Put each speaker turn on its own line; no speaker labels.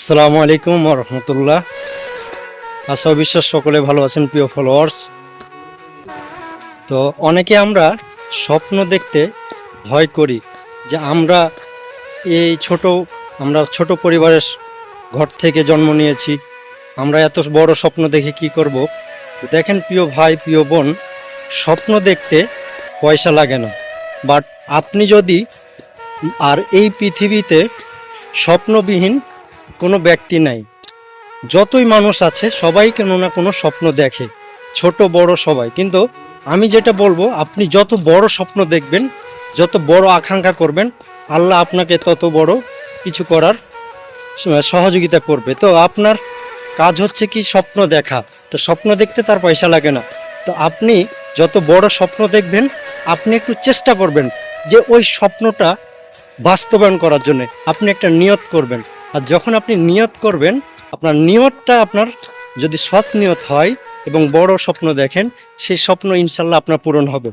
আসসালামু আলাইকুম রহমতুল্লাহ। আশা বিশ্বাস সকলে ভালো আছেন, প্রিয় ফলোয়ার্স তো অনেকে আমরা স্বপ্ন দেখতে ভয় করি যে আমরা এই ছোট, আমরা ছোট পরিবারের ঘর থেকে জন্ম নিয়েছি, আমরা এত বড় স্বপ্ন দেখে কি করব? দেখেন প্রিয় ভাই, প্রিয় বোন, স্বপ্ন দেখতে পয়সা লাগে না। বাট আপনি যদি আর এই পৃথিবীতে স্বপ্নবিহীন কোনো ব্যক্তি নাই। যতই মানুষ আছে, সবাই কোনো না কোনো স্বপ্ন দেখে। ছোট, বড় সবাই। কিন্তু আমি যেটা বলব, আপনি যত বড় স্বপ্ন দেখবেন, যত বড় আকাঙ্ক্ষা করবেন, আল্লাহ আপনাকে তত বড় কিছু করার সহযোগিতা করবে। তো আপনার কাজ হচ্ছে কি স্বপ্ন দেখা। তো স্বপ্ন দেখতে তার পয়সা লাগে না। তো আপনি যত বড় স্বপ্ন দেখবেন, আপনি একটু চেষ্টা করবেন যে ওই স্বপ্নটা বাস্তবায়ন করার জন্য আপনি একটা নিয়ত করবেন। আর যখন আপনি নিয়ত করবেন, আপনার নিয়তটা আপনার যদি সৎ নিয়ত হয় এবং বড় স্বপ্ন দেখেন, সেই স্বপ্ন ইনশাল্লাহ আপনার পূরণ হবে।